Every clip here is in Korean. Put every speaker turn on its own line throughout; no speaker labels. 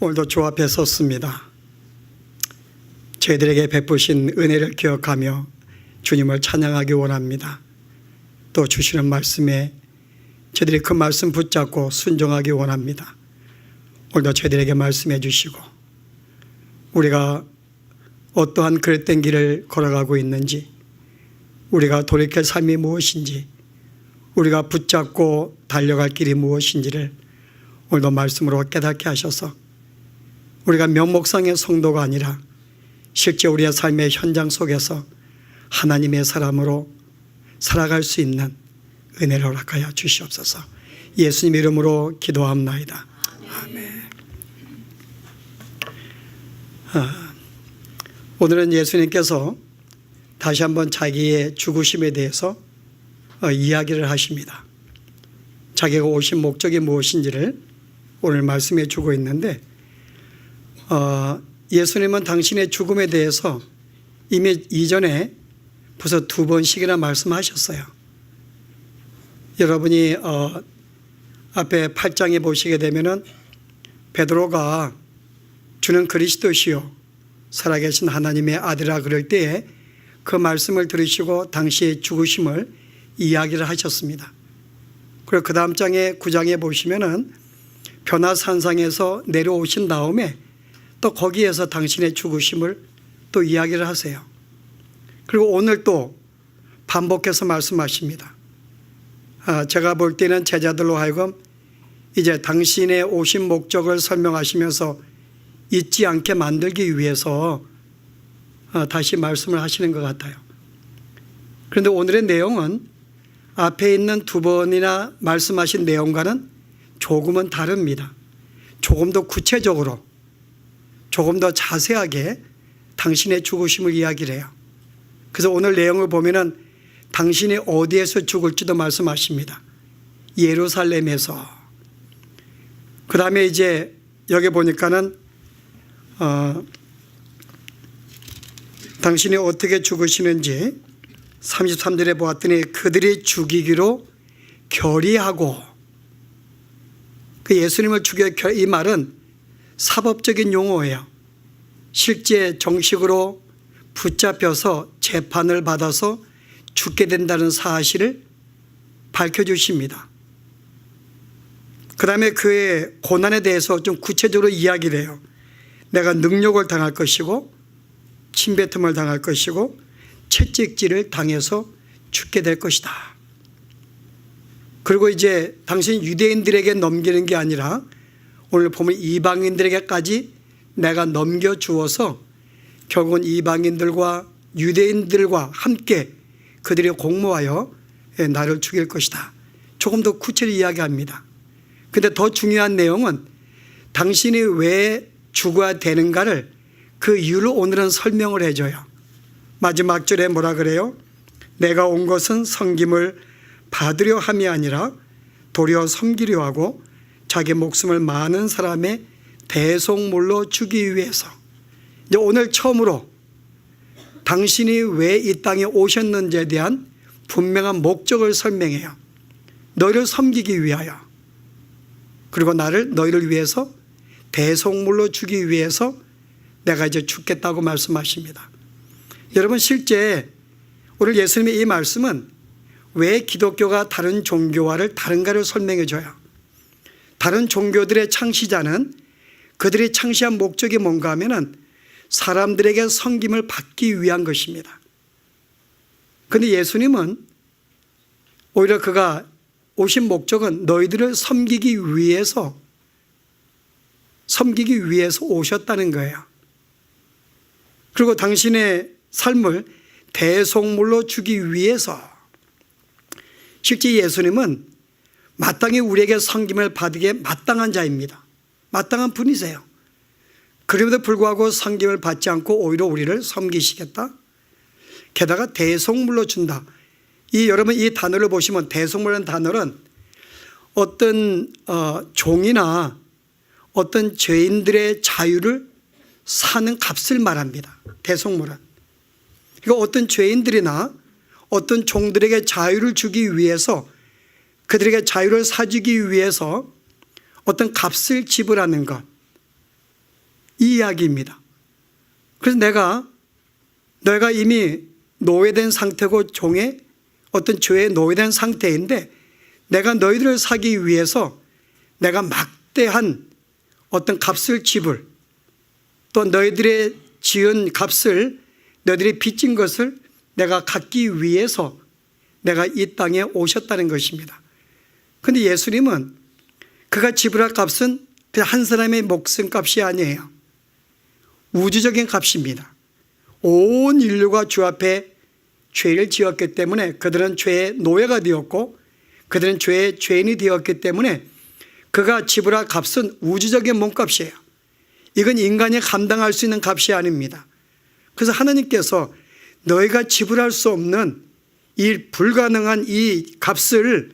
오늘도 주 앞에 섰습니다. 저희들에게 베푸신 은혜를 기억하며 주님을 찬양하기 원합니다. 또 주시는 말씀에 저희들이 그 말씀 붙잡고 순종하기 원합니다. 오늘도 저희들에게 말씀해 주시고 우리가 어떠한 그릇된 길을 걸어가고 있는지 우리가 돌이킬 삶이 무엇인지 우리가 붙잡고 달려갈 길이 무엇인지를 오늘도 말씀으로 깨닫게 하셔서 우리가 면목상의 성도가 아니라 실제 우리의 삶의 현장 속에서 하나님의 사람으로 살아갈 수 있는 은혜를 허락하여 주시옵소서. 예수님 이름으로 기도합나이다. 아멘. 아, 오늘은 예수님께서 다시 한번 자기의 죽으심에 대해서 어, 이야기를 하십니다. 자기가 오신 목적이 무엇인지를 오늘 말씀해 주고 있는데 어, 예수님은 당신의 죽음에 대해서 이미 이전에 벌써 두 번씩이나 말씀하셨어요. 여러분이 어, 앞에 8장에 보시게 되면은 베드로가 주는 그리스도시요 살아계신 하나님의 아들이라 그럴 때에 그 말씀을 들으시고 당시의 죽으심을 이야기를 하셨습니다. 그리고 그 다음 장에 9장에 보시면은 변화산상에서 내려오신 다음에 또 거기에서 당신의 죽으심을 또 이야기를 하세요. 그리고 오늘 또 반복해서 말씀하십니다. 아, 제가 볼 때는 제자들로 하여금 이제 당신의 오신 목적을 설명하시면서 잊지 않게 만들기 위해서 아, 다시 말씀을 하시는 것 같아요. 그런데 오늘의 내용은 앞에 있는 두 번이나 말씀하신 내용과는 조금은 다릅니다. 조금 더 구체적으로, 조금 더 자세하게 당신의 죽으심을 이야기를 해요. 그래서 오늘 내용을 보면은 당신이 어디에서 죽을지도 말씀하십니다. 예루살렘에서. 그 다음에 이제 여기 보니까는 어, 당신이 어떻게 죽으시는지 33절에 보았더니 그들이 죽이기로 결의하고 그 예수님을 죽여 이 말은 사법적인 용어예요. 실제 정식으로 붙잡혀서 재판을 받아서 죽게 된다는 사실을 밝혀주십니다. 그 다음에 그의 고난에 대해서 좀 구체적으로 이야기를 해요. 내가 능력을 당할 것이고 침뱉음을 당할 것이고 채찍질을 당해서 죽게 될 것이다. 그리고 이제 당신 유대인들에게 넘기는 게 아니라 오늘 보면 이방인들에게까지 내가 넘겨주어서 결국은 이방인들과 유대인들과 함께 그들이 공모하여 나를 죽일 것이다. 조금 더 구체를 이야기합니다. 근데 더 중요한 내용은 당신이 왜 죽어야 되는가를 그 이유를 오늘은 설명을 해줘요. 마지막 줄에 뭐라 그래요? 내가 온 것은 섬김을 받으려 함이 아니라 도리어 섬기려 하고 자기 목숨을 많은 사람의 대속물로 주기 위해서 오늘 처음으로 당신이 왜 이 땅에 오셨는지에 대한 분명한 목적을 설명해요. 너희를 섬기기 위하여 그리고 나를 너희를 위해서 대속물로 주기 위해서 내가 이제 죽겠다고 말씀하십니다. 여러분 실제 오늘 예수님의 이 말씀은 왜 기독교가 다른 종교와를 다른가를 설명해 줘요. 다른 종교들의 창시자는 그들이 창시한 목적이 뭔가 하면은 사람들에게 섬김을 받기 위한 것입니다. 그런데 예수님은 오히려 그가 오신 목적은 너희들을 섬기기 위해서 섬기기 위해서 오셨다는 거예요. 그리고 당신의 삶을 대속물로 주기 위해서 실제 예수님은 마땅히 우리에게 섬김을 받기에 마땅한 자입니다. 마땅한 분이세요. 그럼에도 불구하고 섬김을 받지 않고 오히려 우리를 섬기시겠다. 게다가 대속물로 준다. 이 여러분 이 단어를 보시면 대속물이라는 단어는 어떤 어, 종이나 어떤 죄인들의 자유를 사는 값을 말합니다. 대속물은. 그러니까 어떤 죄인들이나 어떤 종들에게 자유를 주기 위해서 그들에게 자유를 사주기 위해서 어떤 값을 지불하는 것. 이 이야기입니다. 그래서 내가 너희가 이미 노예된 상태고 종의 어떤 죄에 노예된 상태인데 내가 너희들을 사기 위해서 내가 막대한 어떤 값을 지불 또 너희들의 지은 값을 너희들이 빚진 것을 내가 갚기 위해서 내가 이 땅에 오셨다는 것입니다. 근데 예수님은 그가 지불할 값은 그냥 한 사람의 목숨 값이 아니에요. 우주적인 값입니다. 온 인류가 주 앞에 죄를 지었기 때문에 그들은 죄의 노예가 되었고 그들은 죄의 죄인이 되었기 때문에 그가 지불할 값은 우주적인 몸값이에요. 이건 인간이 감당할 수 있는 값이 아닙니다. 그래서 하나님께서 너희가 지불할 수 없는 이 불가능한 이 값을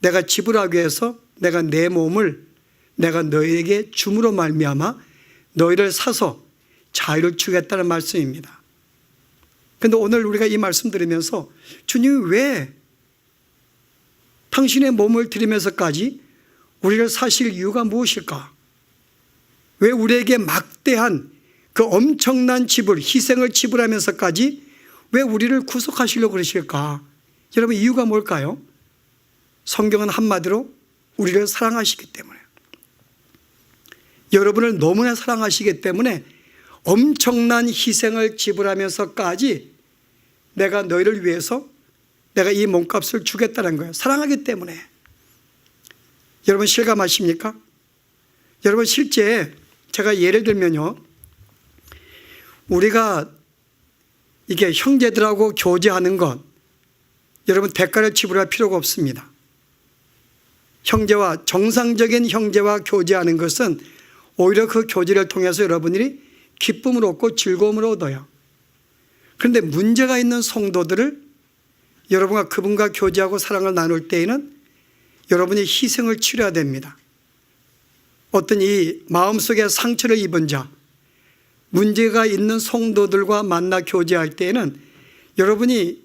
내가 지불하기 위해서 내가 내 몸을 내가 너희에게 줌으로 말미암아 너희를 사서 자유를 주겠다는 말씀입니다. 근데 오늘 우리가 이 말씀 들으면서 주님이 왜 당신의 몸을 드리면서까지 우리를 사실 이유가 무엇일까? 왜 우리에게 막대한 그 엄청난 지불, 희생을 지불하면서까지 왜 우리를 구속하시려고 그러실까? 여러분 이유가 뭘까요? 성경은 한마디로 우리를 사랑하시기 때문에 여러분을 너무나 사랑하시기 때문에 엄청난 희생을 지불하면서까지 내가 너희를 위해서 내가 이 몸값을 주겠다는 거예요. 사랑하기 때문에. 여러분 실감하십니까? 여러분 실제 제가 예를 들면요. 우리가 이게 형제들하고 교제하는 것 여러분 대가를 지불할 필요가 없습니다. 형제와 정상적인 형제와 교제하는 것은 오히려 그 교제를 통해서 여러분들이 기쁨을 얻고 즐거움을 얻어요. 그런데 문제가 있는 성도들을 여러분과 그분과 교제하고 사랑을 나눌 때에는 여러분이 희생을 치러야 됩니다. 어떤 이 마음속에 상처를 입은 자, 문제가 있는 성도들과 만나 교제할 때에는 여러분이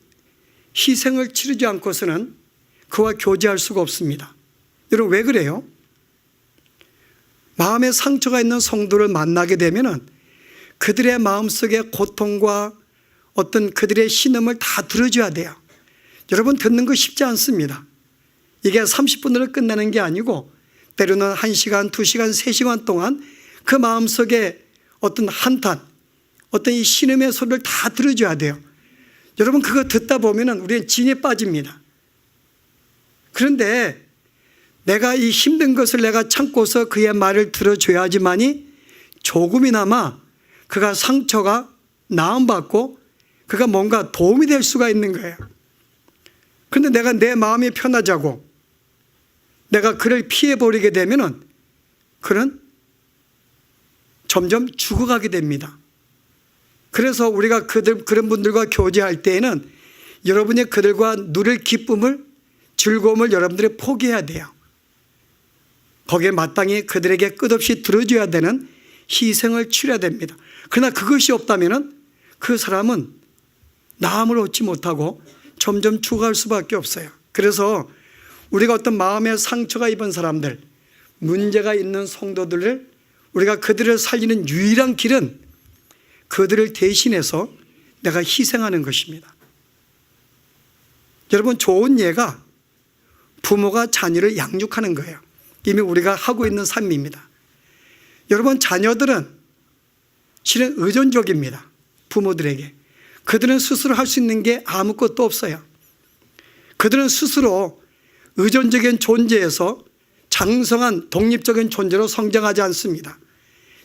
희생을 치르지 않고서는 그와 교제할 수가 없습니다. 여러분 왜 그래요? 마음에 상처가 있는 성도를 만나게 되면은 그들의 마음속에 고통과 어떤 그들의 신음을 다 들어줘야 돼요. 여러분 듣는 거 쉽지 않습니다. 이게 30분으로 끝나는 게 아니고 때로는 1시간, 2시간, 3시간 동안 그 마음속에 어떤 한탄, 어떤 이 신음의 소리를 다 들어줘야 돼요. 여러분 그거 듣다 보면 우리는 진에 빠집니다. 그런데 내가 이 힘든 것을 내가 참고서 그의 말을 들어줘야지만이 조금이나마 그가 상처가 나음받고 그가 뭔가 도움이 될 수가 있는 거예요. 근데 내가 내 마음이 편하자고 내가 그를 피해버리게 되면은 그는 점점 죽어가게 됩니다. 그래서 우리가 그들, 그런 분들과 교제할 때에는 여러분이 그들과 누릴 기쁨을, 즐거움을 여러분들이 포기해야 돼요. 거기에 마땅히 그들에게 끝없이 들어줘야 되는 희생을 치러야 됩니다. 그러나 그것이 없다면 그 사람은 나음을 얻지 못하고 점점 죽어갈 수밖에 없어요. 그래서 우리가 어떤 마음에 상처가 입은 사람들, 문제가 있는 성도들을 우리가 그들을 살리는 유일한 길은 그들을 대신해서 내가 희생하는 것입니다. 여러분, 좋은 예가 부모가 자녀를 양육하는 거예요. 이미 우리가 하고 있는 삶입니다. 여러분, 자녀들은 실은 의존적입니다. 부모들에게. 그들은 스스로 할 수 있는 게 아무것도 없어요. 그들은 스스로 의존적인 존재에서 장성한 독립적인 존재로 성장하지 않습니다.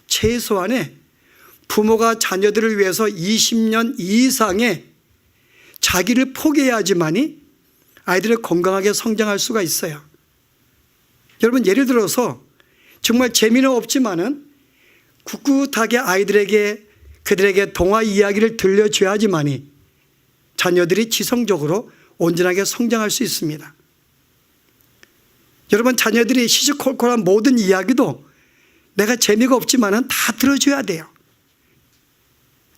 최소한의 부모가 자녀들을 위해서 20년 이상의 자기를 포기해야지만이 아이들을 건강하게 성장할 수가 있어요. 여러분 예를 들어서 정말 재미는 없지만은 꿋꿋하게 아이들에게 그들에게 동화 이야기를 들려줘야지만이 자녀들이 지성적으로 온전하게 성장할 수 있습니다. 여러분 자녀들이 시시콜콜한 모든 이야기도 내가 재미가 없지만은 다 들어줘야 돼요.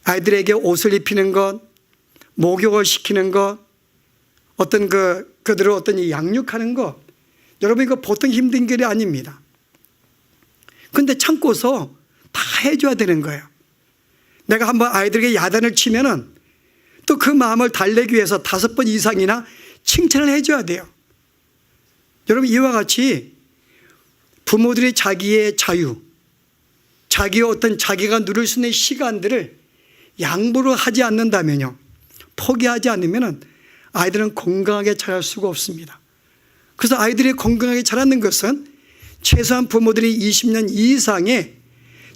아이들에게 옷을 입히는 것, 목욕을 시키는 것, 어떤 그 그들을 어떤 양육하는 것, 여러분 이거 보통 힘든 길이 아닙니다. 근데 참고서 다 해줘야 되는 거예요. 내가 한번 아이들에게 야단을 치면은 또 그 마음을 달래기 위해서 다섯 번 이상이나 칭찬을 해줘야 돼요. 여러분 이와 같이 부모들이 자기의 자유, 자기의 어떤 자기가 누릴 수 있는 시간들을 양보를 하지 않는다면요. 포기하지 않으면 아이들은 건강하게 자랄 수가 없습니다. 그래서 아이들이 건강하게 자라는 것은 최소한 부모들이 20년 이상의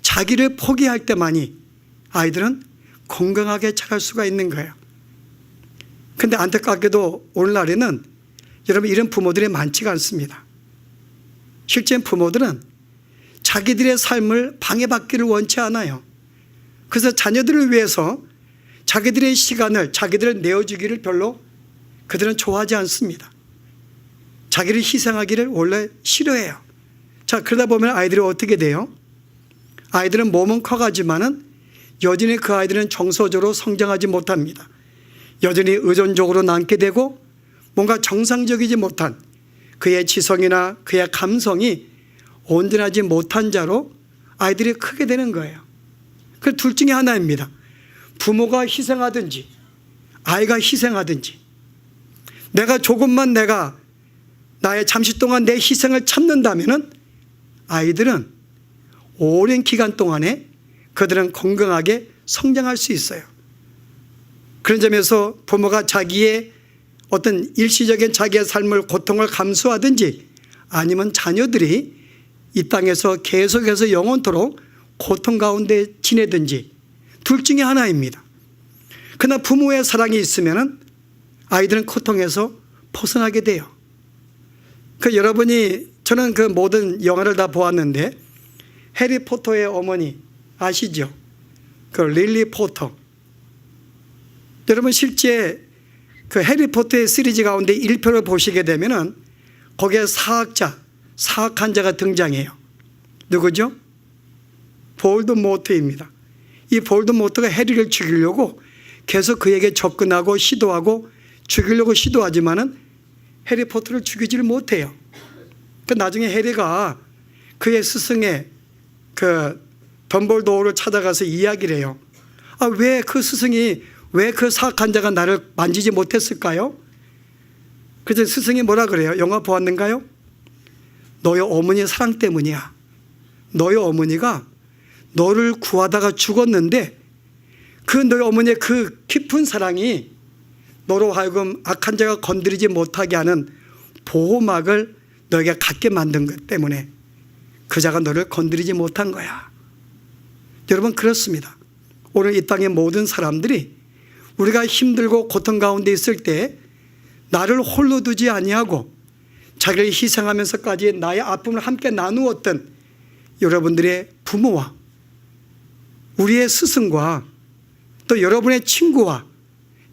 자기를 포기할 때만이 아이들은 건강하게 자랄 수가 있는 거예요. 근데 안타깝게도 오늘날에는 여러분 이런 부모들이 많지가 않습니다. 실제 부모들은 자기들의 삶을 방해받기를 원치 않아요. 그래서 자녀들을 위해서 자기들의 시간을 자기들을 내어주기를 별로 그들은 좋아하지 않습니다. 자기를 희생하기를 원래 싫어해요. 자, 그러다 보면 아이들이 어떻게 돼요? 아이들은 몸은 커가지만은 여전히 그 아이들은 정서적으로 성장하지 못합니다. 여전히 의존적으로 남게 되고 뭔가 정상적이지 못한 그의 지성이나 그의 감성이 온전하지 못한 자로 아이들이 크게 되는 거예요. 그 둘 중에 하나입니다. 부모가 희생하든지 아이가 희생하든지 내가 조금만 내가 나의 잠시 동안 내 희생을 참는다면은 아이들은 오랜 기간 동안에 그들은 건강하게 성장할 수 있어요. 그런 점에서 부모가 자기의 어떤 일시적인 자기의 삶을 고통을 감수하든지 아니면 자녀들이 이 땅에서 계속해서 영원토록 고통 가운데 지내든지 둘 중에 하나입니다. 그러나 부모의 사랑이 있으면 아이들은 고통에서 벗어나게 돼요. 그 여러분이 저는 그 모든 영화를 다 보았는데 해리포터의 어머니 아시죠? 그 릴리 포터. 여러분 실제 그 해리포터의 시리즈 가운데 1편을 보시게 되면은 거기에 사학자, 사학한 자가 등장해요. 누구죠? 볼드모트입니다. 이 볼드모트가 해리를 죽이려고 계속 그에게 접근하고 시도하고 죽이려고 시도하지만은 해리포터를 죽이지를 못해요. 그 나중에 해리가 그의 스승의 그 덤벌도어를 찾아가서 이야기를 해요. 아, 왜 그 스승이 왜 그 사악한 자가 나를 만지지 못했을까요? 그래서 스승이 뭐라 그래요? 영화 보았는가요? 너의 어머니의 사랑 때문이야. 너의 어머니가 너를 구하다가 죽었는데 그 너의 어머니의 그 깊은 사랑이 너로 하여금 악한 자가 건드리지 못하게 하는 보호막을 너에게 갖게 만든 것 때문에 그 자가 너를 건드리지 못한 거야. 여러분 그렇습니다. 오늘 이 땅의 모든 사람들이 우리가 힘들고 고통 가운데 있을 때 나를 홀로 두지 아니하고 자기를 희생하면서까지 나의 아픔을 함께 나누었던 여러분들의 부모와 우리의 스승과 또 여러분의 친구와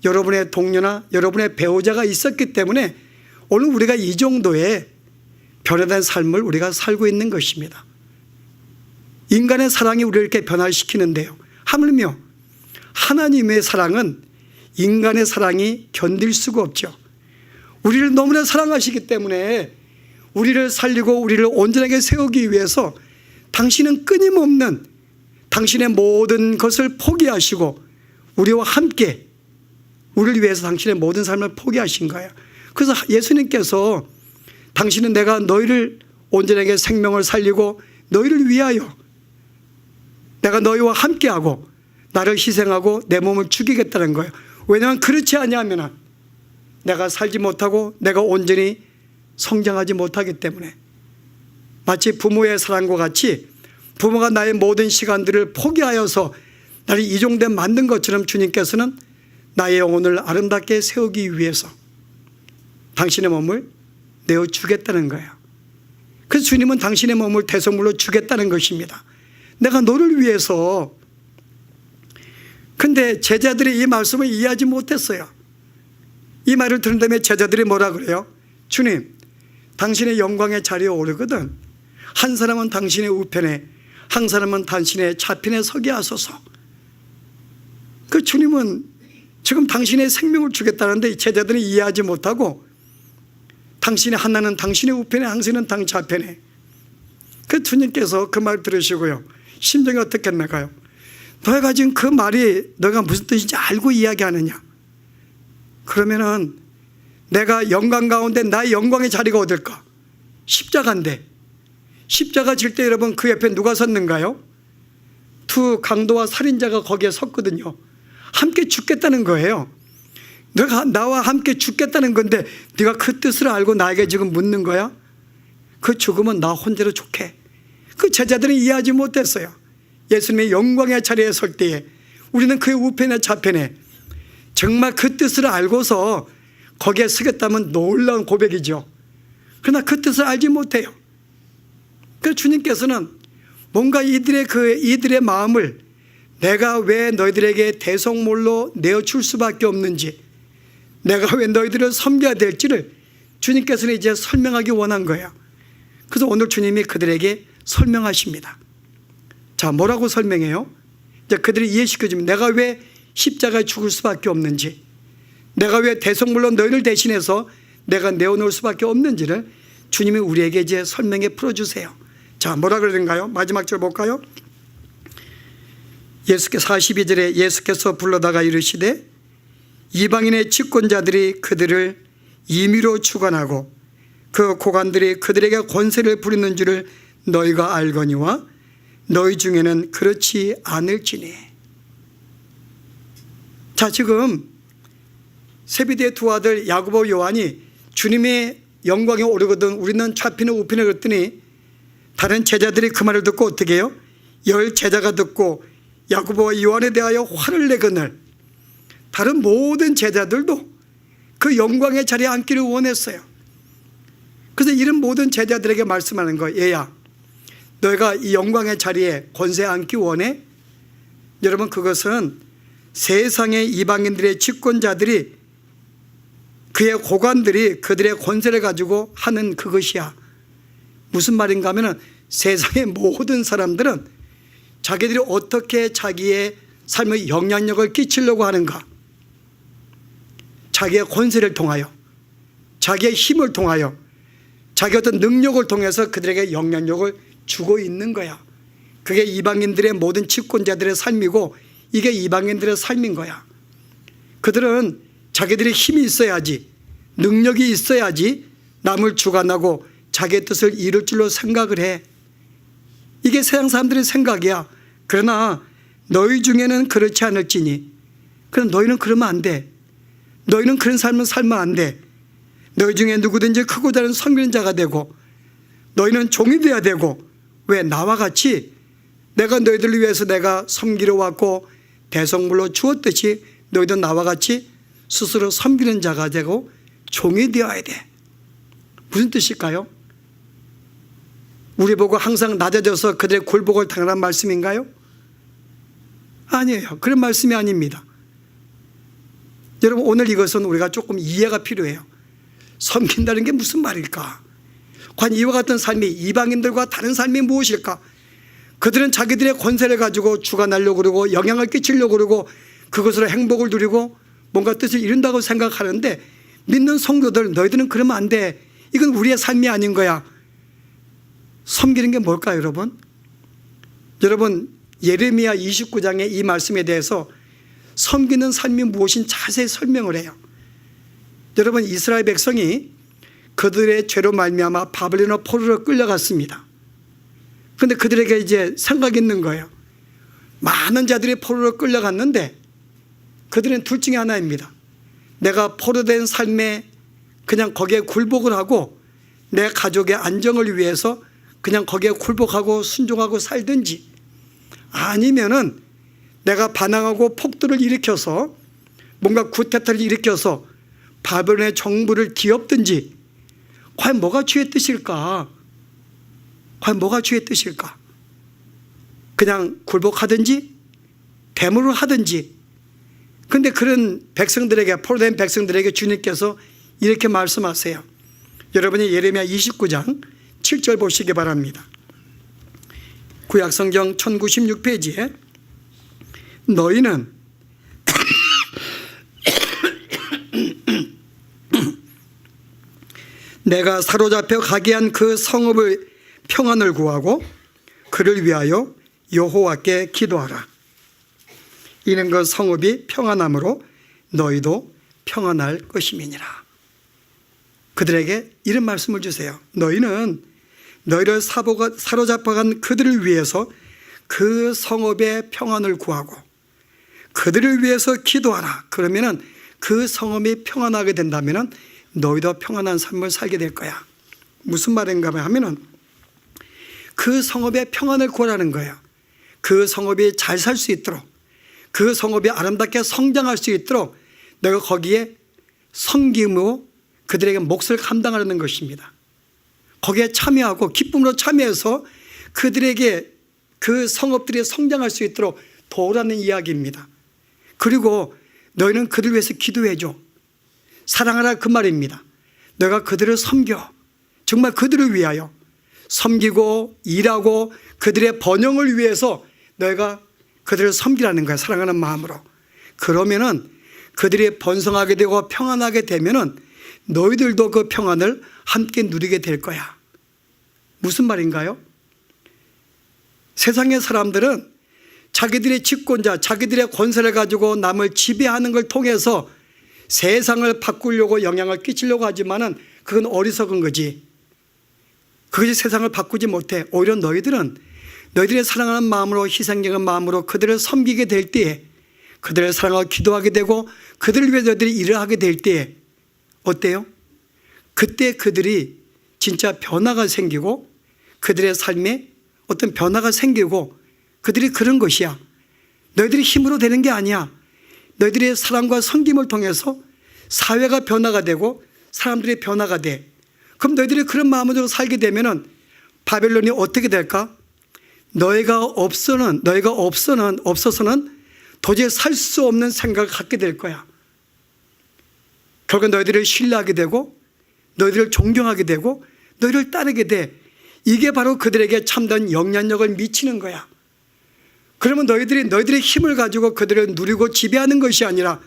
여러분의 동료나 여러분의 배우자가 있었기 때문에 오늘 우리가 이 정도의 변화된 삶을 우리가 살고 있는 것입니다. 인간의 사랑이 우리를 이렇게 변화시키는데요. 하물며 하나님의 사랑은 인간의 사랑이 견딜 수가 없죠. 우리를 너무나 사랑하시기 때문에 우리를 살리고 우리를 온전하게 세우기 위해서 당신은 끊임없는 당신의 모든 것을 포기하시고 우리와 함께 우리를 위해서 당신의 모든 삶을 포기하신 거예요. 그래서 예수님께서 당신은 내가 너희를 온전하게 생명을 살리고 너희를 위하여 내가 너희와 함께하고 나를 희생하고 내 몸을 죽이겠다는 거예요. 왜냐하면 그렇지 않냐면 내가 살지 못하고 내가 온전히 성장하지 못하기 때문에 마치 부모의 사랑과 같이 부모가 나의 모든 시간들을 포기하여서 나를 이종대 만든 것처럼 주님께서는 나의 영혼을 아름답게 세우기 위해서 당신의 몸을 내어 주겠다는 거예요. 그래서 주님은 당신의 몸을 대성물로 주겠다는 것입니다. 내가 너를 위해서 근데 제자들이 이 말씀을 이해하지 못했어요. 이 말을 들은 다음에 제자들이 뭐라 그래요? 주님, 당신의 영광의 자리에 오르거든 한 사람은 당신의 우편에 한 사람은 당신의 좌편에 서게 하소서. 그 주님은 지금 당신의 생명을 주겠다는데 제자들이 이해하지 못하고 당신의 하나는 당신의 우편에 당신은 당 좌편에 그 주님께서 그 말 들으시고요 심정이 어떻겠나가요? 너희가 지금 그 말이 너가 무슨 뜻인지 알고 이야기하느냐? 그러면은 내가 영광 가운데 나의 영광의 자리가 어딜까? 십자가인데 십자가 질 때 여러분 그 옆에 누가 섰는가요? 두 강도와 살인자가 거기에 섰거든요. 함께 죽겠다는 거예요. 너가 나와 함께 죽겠다는 건데 네가 그 뜻을 알고 나에게 지금 묻는 거야? 그 죽음은 나 혼자로 좋게. 그 제자들은 이해하지 못했어요. 예수님의 영광의 자리에 설 때에 우리는 그의 우편에 좌편에 정말 그 뜻을 알고서 거기에 서겠다면 놀라운 고백이죠. 그러나 그 뜻을 알지 못해요. 그 주님께서는 뭔가 이들의 그 이들의 마음을 내가 왜 너희들에게 대성몰로 내어 줄 수밖에 없는지 내가 왜 너희들을 섬겨야 될지를 주님께서는 이제 설명하기 원한 거예요. 그래서 오늘 주님이 그들에게 설명하십니다. 자, 뭐라고 설명해요? 이제 그들이 이해시켜주면 내가 왜 십자가에 죽을 수밖에 없는지, 내가 왜 대성물로 너희를 대신해서 내가 내어놓을 수밖에 없는지를 주님이 우리에게 이제 설명해 풀어주세요. 자, 뭐라 그러는가요? 마지막 절 볼까요? 예수께서 42절에 예수께서 불러다가 이르시되 이방인의 집권자들이 그들을 임의로 주관하고 그 고관들이 그들에게 권세를 부리는 줄을 너희가 알거니와 너희 중에는 그렇지 않을지니 자 지금 세비대의 두 아들 야고보 요한이 주님의 영광에 오르거든 우리는 좌편에 우편에 그랬더니 다른 제자들이 그 말을 듣고 어떻게 해요? 열 제자가 듣고 야고보와 요한에 대하여 화를 내거늘 다른 모든 제자들도 그 영광의 자리에 앉기를 원했어요. 그래서 이런 모든 제자들에게 말씀하는 거예요. 얘야, 너희가 이 영광의 자리에 권세 앉기 원해? 여러분 그것은 세상의 이방인들의 집권자들이 그의 고관들이 그들의 권세를 가지고 하는 그것이야. 무슨 말인가 하면 세상의 모든 사람들은 자기들이 어떻게 자기의 삶의 영향력을 끼치려고 하는가? 자기의 권세를 통하여, 자기의 힘을 통하여, 자기 어떤 능력을 통해서 그들에게 영향력을 주고 있는 거야. 그게 이방인들의 모든 집권자들의 삶이고 이게 이방인들의 삶인 거야. 그들은 자기들이 힘이 있어야지, 능력이 있어야지 남을 주관하고 자기의 뜻을 이룰 줄로 생각을 해. 이게 세상 사람들의 생각이야. 그러나 너희 중에는 그렇지 않을지니. 그럼 너희는 그러면 안 돼. 너희는 그런 삶을 살면 안 돼. 너희 중에 누구든지 크고 다른 섬기는 자가 되고 너희는 종이 되어야 되고 왜 나와 같이 내가 너희들을 위해서 내가 섬기러 왔고 대성물로 주었듯이 너희도 나와 같이 스스로 섬기는 자가 되고 종이 되어야 돼. 무슨 뜻일까요? 우리 보고 항상 낮아져서 그들의 굴복을 당하는 말씀인가요? 아니에요. 그런 말씀이 아닙니다. 여러분 오늘 이것은 우리가 조금 이해가 필요해요. 섬긴다는 게 무슨 말일까? 과연 이와 같은 삶이 이방인들과 다른 삶이 무엇일까? 그들은 자기들의 권세를 가지고 주관하려고 그러고 영향을 끼치려고 그러고 그것으로 행복을 누리고 뭔가 뜻을 이룬다고 생각하는데 믿는 성도들 너희들은 그러면 안 돼. 이건 우리의 삶이 아닌 거야. 섬기는 게 뭘까요, 여러분? 여러분 예레미야 29장의 이 말씀에 대해서 섬기는 삶이 무엇인 자세히 설명을 해요. 여러분 이스라엘 백성이 그들의 죄로 말미암아 바벨론의 포로로 끌려갔습니다. 그런데 그들에게 이제 생각이 있는 거예요. 많은 자들이 포로로 끌려갔는데 그들은 둘 중에 하나입니다. 내가 포로된 삶에 그냥 거기에 굴복을 하고 내 가족의 안정을 위해서 그냥 거기에 굴복하고 순종하고 살든지 아니면은 내가 반항하고 폭도를 일으켜서 뭔가 구태타를 일으켜서 바벨론의 정부를 뒤엎든지 과연 뭐가 주의 뜻일까? 과연 뭐가 주의 뜻일까? 그냥 굴복하든지 대물을 하든지 근데 그런 백성들에게 포로된 백성들에게 주님께서 이렇게 말씀하세요. 여러분이 예레미야 29장 7절 보시기 바랍니다. 구약성경 1096페이지에 너희는 내가 사로잡혀 가게 한 그 성읍을 평안을 구하고 그를 위하여 여호와께 기도하라. 이는 그 성읍이 평안함으로 너희도 평안할 것임이니라. 그들에게 이런 말씀을 주세요. 너희는 너희를 사로잡아간 그들을 위해서 그 성읍의 평안을 구하고 그들을 위해서 기도하라. 그러면은 그 성읍이 평안하게 된다면은 너희도 평안한 삶을 살게 될 거야. 무슨 말인가 하면은 그 성읍의 평안을 구하라는 거예요. 그 성읍이 잘 살 수 있도록 그 성읍이 아름답게 성장할 수 있도록 내가 거기에 섬김으로 그들에게 몫을 감당하려는 것입니다. 거기에 참여하고 기쁨으로 참여해서 그들에게 그 성읍들이 성장할 수 있도록 도우라는 이야기입니다. 그리고 너희는 그들 위해서 기도해 줘. 사랑하라 그 말입니다. 너가 그들을 섬겨. 정말 그들을 위하여 섬기고 일하고 그들의 번영을 위해서 너희가 그들을 섬기라는 거야. 사랑하는 마음으로. 그러면은 그들이 번성하게 되고 평안하게 되면은 너희들도 그 평안을 함께 누리게 될 거야. 무슨 말인가요? 세상의 사람들은 자기들의 집권자, 자기들의 권세를 가지고 남을 지배하는 걸 통해서 세상을 바꾸려고 영향을 끼치려고 하지만은 그건 어리석은 거지. 그것이 세상을 바꾸지 못해. 오히려 너희들은 너희들의 사랑하는 마음으로 희생적인 마음으로 그들을 섬기게 될 때에 그들을 사랑하고 기도하게 되고 그들을 위해 너희들이 일을 하게 될 때에 어때요? 그때 그들이 진짜 변화가 생기고 그들의 삶에 어떤 변화가 생기고 그들이 그런 것이야. 너희들이 힘으로 되는 게 아니야. 너희들의 사랑과 섬김을 통해서 사회가 변화가 되고 사람들이 변화가 돼. 그럼 너희들이 그런 마음으로 살게 되면은 바벨론이 어떻게 될까? 너희가 없어는 너희가 없어는 없어서는 도저히 살 수 없는 생각을 갖게 될 거야. 결국 너희들을 신뢰하게 되고 너희들을 존경하게 되고 너희를 따르게 돼. 이게 바로 그들에게 참된 영향력을 미치는 거야. 그러면 너희들이 너희들의 힘을 가지고 그들을 누리고 지배하는 것이 아니라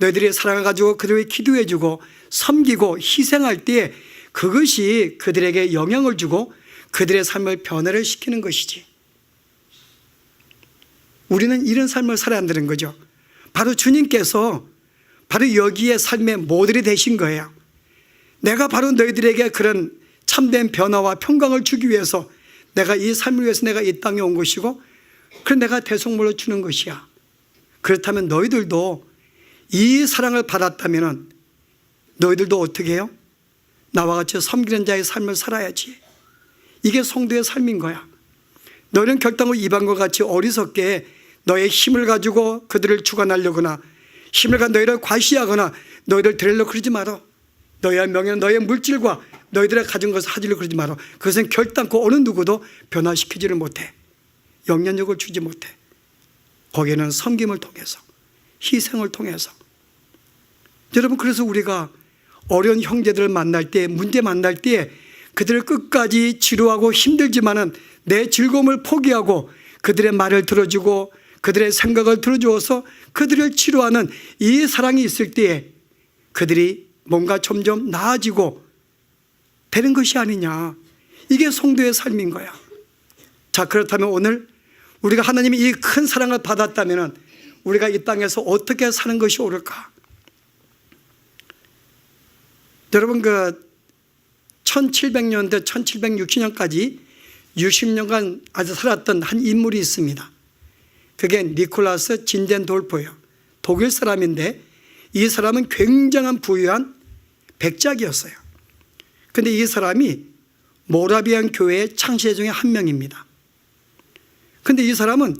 너희들의 사랑을 가지고 그들에게 기도해주고 섬기고 희생할 때 그것이 그들에게 영향을 주고 그들의 삶을 변화를 시키는 것이지. 우리는 이런 삶을 살아야 한다는 거죠. 바로 주님께서 바로 여기에 삶의 모델이 되신 거예요. 내가 바로 너희들에게 그런 참된 변화와 평강을 주기 위해서 내가 이 삶을 위해서 내가 이 땅에 온 것이고 그래서 내가 대속물로 주는 것이야. 그렇다면 너희들도 이 사랑을 받았다면 너희들도 어떻게 해요? 나와 같이 섬기는 자의 삶을 살아야지. 이게 성도의 삶인 거야. 너희는 결단으로 이방과 같이 어리석게 너의 힘을 가지고 그들을 주관하려거나 힘을 가 너희를 과시하거나 너희를 데리려고 그러지 마라. 너희의 명예는 너희의 물질과 너희들의 가진 것을 하지려 그러지 마라. 그것은 결단코 어느 누구도 변화시키지를 못해. 영향력을 주지 못해. 거기에는 섬김을 통해서 희생을 통해서 여러분 그래서 우리가 어려운 형제들을 만날 때 문제 만날 때 그들을 끝까지 지루하고 힘들지만은 내 즐거움을 포기하고 그들의 말을 들어주고 그들의 생각을 들어주어서 그들을 치료하는 이 사랑이 있을 때에 그들이 뭔가 점점 나아지고 되는 것이 아니냐. 이게 성도의 삶인 거야. 자, 그렇다면 오늘 우리가 하나님의 이큰 사랑을 받았다면 우리가 이 땅에서 어떻게 사는 것이 옳을까? 여러분 그 1700년대 1760년까지 60년간 아주 살았던 한 인물이 있습니다. 그게 니콜라스 진덴돌프예요. 독일 사람인데 이 사람은 굉장한 부유한 백작이었어요. 근데 이 사람이 모라비안 교회의 창시자 중에 한 명입니다. 근데 이 사람은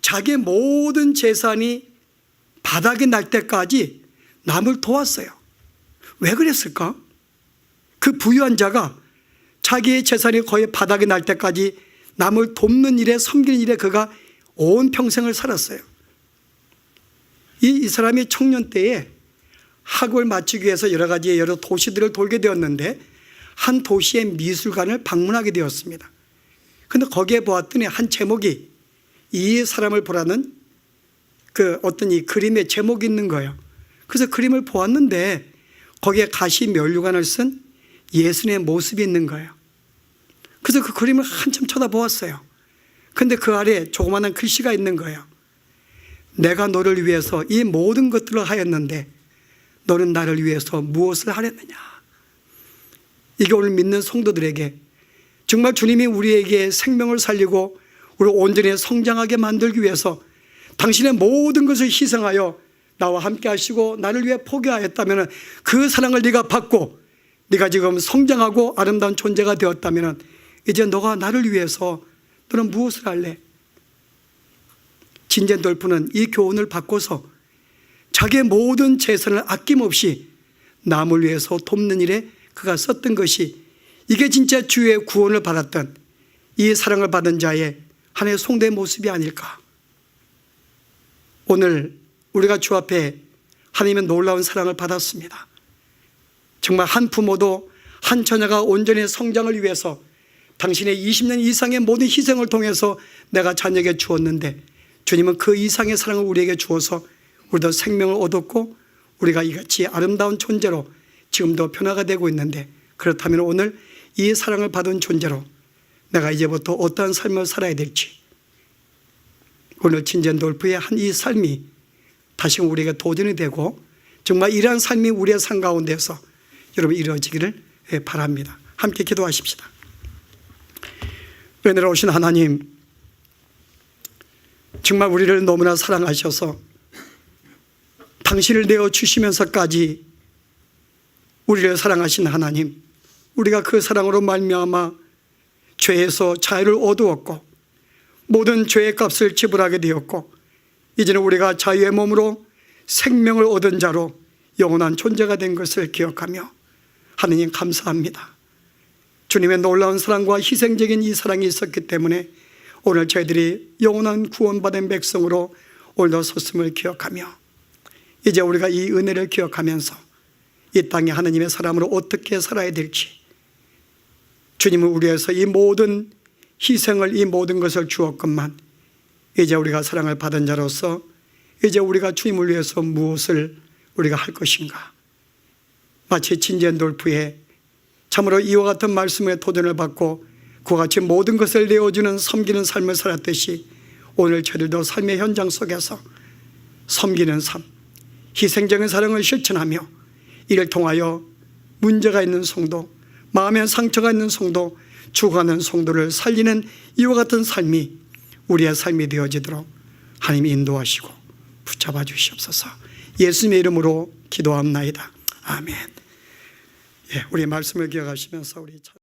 자기의 모든 재산이 바닥에 날 때까지 남을 도왔어요. 왜 그랬을까? 그 부유한 자가 자기의 재산이 거의 바닥에 날 때까지 남을 돕는 일에 섬기는 일에 그가 온 평생을 살았어요. 이, 이 사람이 청년 때에 학을 마치기 위해서 여러 가지 여러 도시들을 돌게 되었는데 한 도시의 미술관을 방문하게 되었습니다. 근데 거기에 보았더니 한 제목이 이 사람을 보라는 그 어떤 이 그림의 제목이 있는 거예요. 그래서 그림을 보았는데 거기에 가시 면류관을 쓴 예수님의 모습이 있는 거예요. 그래서 그 그림을 한참 쳐다보았어요. 근데 그 아래 조그마한 글씨가 있는 거예요. 내가 너를 위해서 이 모든 것들을 하였는데 너는 나를 위해서 무엇을 하렸느냐? 이게 오늘 믿는 성도들에게 정말 주님이 우리에게 생명을 살리고 우리 온전히 성장하게 만들기 위해서 당신의 모든 것을 희생하여 나와 함께 하시고 나를 위해 포기하였다면 그 사랑을 네가 받고 네가 지금 성장하고 아름다운 존재가 되었다면 이제 너가 나를 위해서 너는 무엇을 할래? 진젠 돌프는 이 교훈을 바꿔서 자기의 모든 재산을 아낌없이 남을 위해서 돕는 일에 그가 썼던 것이 이게 진짜 주의 구원을 받았던 이 사랑을 받은 자의 하나의 송대 모습이 아닐까. 오늘 우리가 주 앞에 하나님의 놀라운 사랑을 받았습니다. 정말 한 부모도 한 처녀가 온전히 성장을 위해서 당신의 20년 이상의 모든 희생을 통해서 내가 자녀에게 주었는데 주님은 그 이상의 사랑을 우리에게 주어서 우리도 생명을 얻었고 우리가 이같이 아름다운 존재로 지금도 변화가 되고 있는데 그렇다면 오늘 이 사랑을 받은 존재로 내가 이제부터 어떠한 삶을 살아야 될지 오늘 진젠돌프의 한 이 삶이 다시 우리에게 도전이 되고 정말 이러한 삶이 우리의 삶 가운데서 여러분 이루어지기를 바랍니다. 함께 기도하십시다. 은혜로우신 하나님 정말 우리를 너무나 사랑하셔서 당신을 내어 주시면서까지 우리를 사랑하신 하나님 우리가 그 사랑으로 말미암아 죄에서 자유를 얻으었고 모든 죄의 값을 지불하게 되었고 이제는 우리가 자유의 몸으로 생명을 얻은 자로 영원한 존재가 된 것을 기억하며 하느님 감사합니다. 주님의 놀라운 사랑과 희생적인 이 사랑이 있었기 때문에 오늘 저희들이 영원한 구원받은 백성으로 오늘도 섰음을 기억하며 이제 우리가 이 은혜를 기억하면서 이 땅에 하나님의 사람으로 어떻게 살아야 될지 주님은 우리에서 이 모든 희생을 이 모든 것을 주었건만 이제 우리가 사랑을 받은 자로서 이제 우리가 주님을 위해서 무엇을 우리가 할 것인가? 마치 진젠 돌프의 참으로 이와 같은 말씀의 도전을 받고 그와 같이 모든 것을 내어주는 섬기는 삶을 살았듯이 오늘 저들도 삶의 현장 속에서 섬기는 삶, 희생적인 사랑을 실천하며 이를 통하여 문제가 있는 성도, 마음에 상처가 있는 성도, 죽어가는 성도를 살리는 이와 같은 삶이 우리의 삶이 되어지도록 하나님이 인도하시고 붙잡아 주시옵소서 예수님의 이름으로 기도합나이다. 아멘. 예, 우리 말씀을 기억하시면서 우리